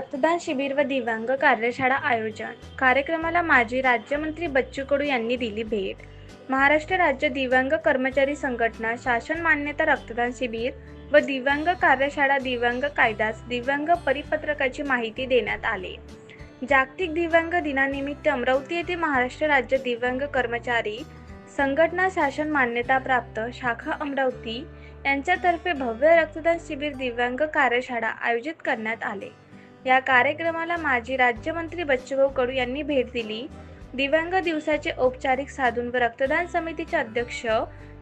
रक्तदान शिबिर व दिव्यांग कार्यशाळा आयोजन. कार्यक्रमाला माजी राज्यमंत्री बच्चू कडू यांनी दिली भेट. महाराष्ट्र राज्य दिव्यांग कर्मचारी संघटना शासन मान्यता रक्तदान शिबिर व दिव्यांग कार्यशाळा दिव्यांग कायदास दिव्यांग परिपत्रकाची माहिती देण्यात आली. जागतिक दिव्यांग दिनानिमित्त अमरावती येथे महाराष्ट्र राज्य दिव्यांग कर्मचारी संघटना शासन मान्यता प्राप्त शाखा अमरावती यांच्यातर्फे भव्य रक्तदान शिबिर दिव्यांग कार्यशाळा आयोजित करण्यात आले. या कार्यक्रमाला माजी राज्यमंत्री बच्चूभाऊ कडू यांनी भेट दिली. दिव्यांग दिवसाचे औपचारिक साधून व रक्तदान समितीचे अध्यक्ष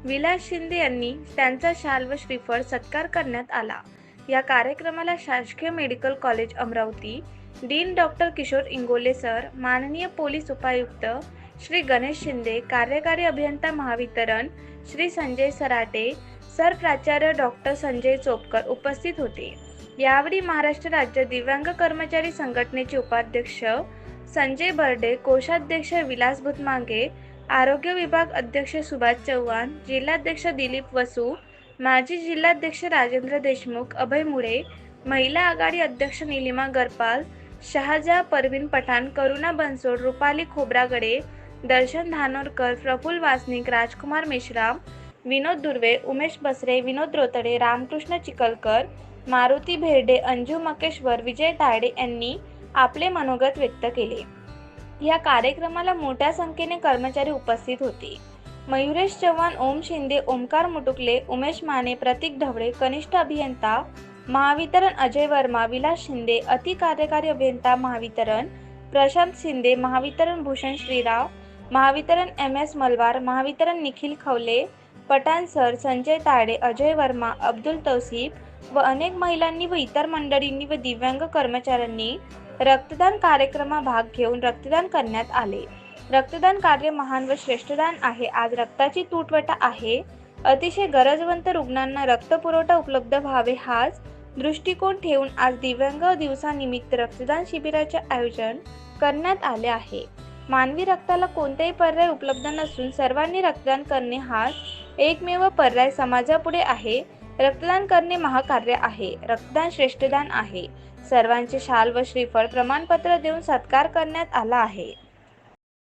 विलास शिंदे यांनी त्यांचा शाल व श्रीफळ सत्कार करण्यात आला. या कार्यक्रमाला शासकीय medical college Amravati dean doctor Kishor Ingole sir माननीय पोलीस उपायुक्त श्री गणेश शिंदे कार्यकारी अभियंता महावितरण श्री संजय सराटे सर प्राचार्य डॉक्टर संजय चोपकर उपस्थित होते. यावेळी महाराष्ट्र राज्य दिव्यांग कर्मचारी संघटनेचे उपाध्यक्ष संजय बर्डे कोषाध्यक्ष विलास भुतमांगे आरोग्य विभाग अध्यक्ष सुभाष चव्हाण जिल्हाध्यक्ष दिलीप वसू माजी जिल्हाध्यक्ष राजेंद्र देशमुख अभय मुळे महिला आघाडी अध्यक्ष निलिमा गरपाल शहाजा परवीन पठाण करुणा बनसोड रुपाली खोब्रागडे दर्शन धानोरकर प्रफुल वासनिक राजकुमार मेश्राम विनोद दुर्वे उमेश बसरे विनोद रोतडे रामकृष्ण चिकलकर मारुती भेर्डे अंजू मकेश्वर विजय तायडे यांनी आपले मनोगत व्यक्त केले. या कार्यक्रमाला मोठ्या संख्येने कर्मचारी उपस्थित होते. मयुरेश चव्हाण ओम शिंदे ओमकार मुटुकले उमेश माने प्रतीक ढवळे कनिष्ठ अभियंता महावितरण अजय वर्मा विलास शिंदे अति कार्यकारी अभियंता Mahavitaran Prashant Shinde Mahavitaran Bhushan Shrirao Mahavitaran M S Malwar Mahavitaran Nikhil Khawale Pathan sir Sanjay Tade Ajay Verma Abdul Tausif व अनेक महिलांनी व इतर मंडळींनी व दिव्यांग कर्मचाऱ्यांनी रक्तदान कार्यक्रमात भाग घेऊन रक्तदान करण्यात आले. रक्तदान कार्य महान व श्रेष्ठदान आहे. आज रक्ताची तुटवटा आहे. अतिशय गरजवंत रुग्णांना रक्तपुरवठा उपलब्ध व्हावे हाच दृष्टिकोन ठेवून आज दिव्यांग दिवसानिमित्त रक्तदान शिबिराचे आयोजन करण्यात आले आहे. मानवी रक्ताला कोणताही पर्याय उपलब्ध नसून सर्वांनी रक्तदान करणे हाच एकमेव पर्याय समाजापुढे आहे. रक्तदान करणे महाकार्य आहे. रक्तदान श्रेष्ठदान आहे. सर्वांचे शाल व श्रीफळ प्रमाणपत्र देऊन सत्कार करण्यात आला आहे.